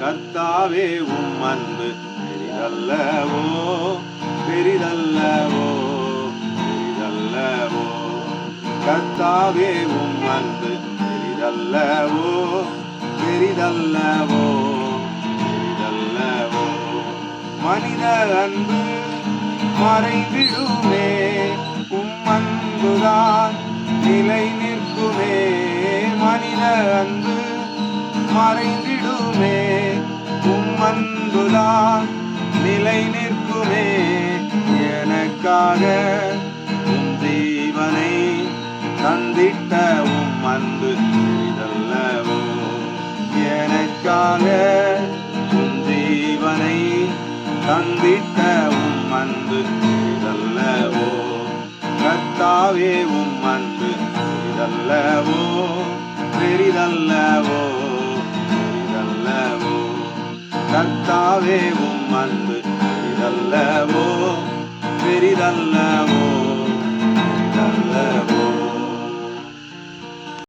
கர்த்தாவே உம் அன்பு பெரிதல்லவோ பெரிதல்லவோ பெரிதல்லவோ. கர்த்தாவே உம் அன்பு பெரிதல்லவோ பெரிதல்லவோ பெரிதல்லவோ. மனித அன்பு மறைவிடுமே உம் அன்புதான் நிலை நிற்குமே. மனித அன்பு மறைந்திடுமே அன்புதான் நிலை நிற்குமே எனக்காக உம் ஜீவனை தந்திட்ட உம் அன்பு பெரிதல்லவோ எனக்காக உம் ஜீவனை தந்திட்ட உம் அன்பு பெரிதல்லவோ கர்த்தாவே உம் அன்பு பெரிதல்லவோ பெரிதல்லவோ பெரிதல்லவோ? கர்த்தாவே உம் அன்பு பெரிதல்லவோ பெரிதல்லவோ.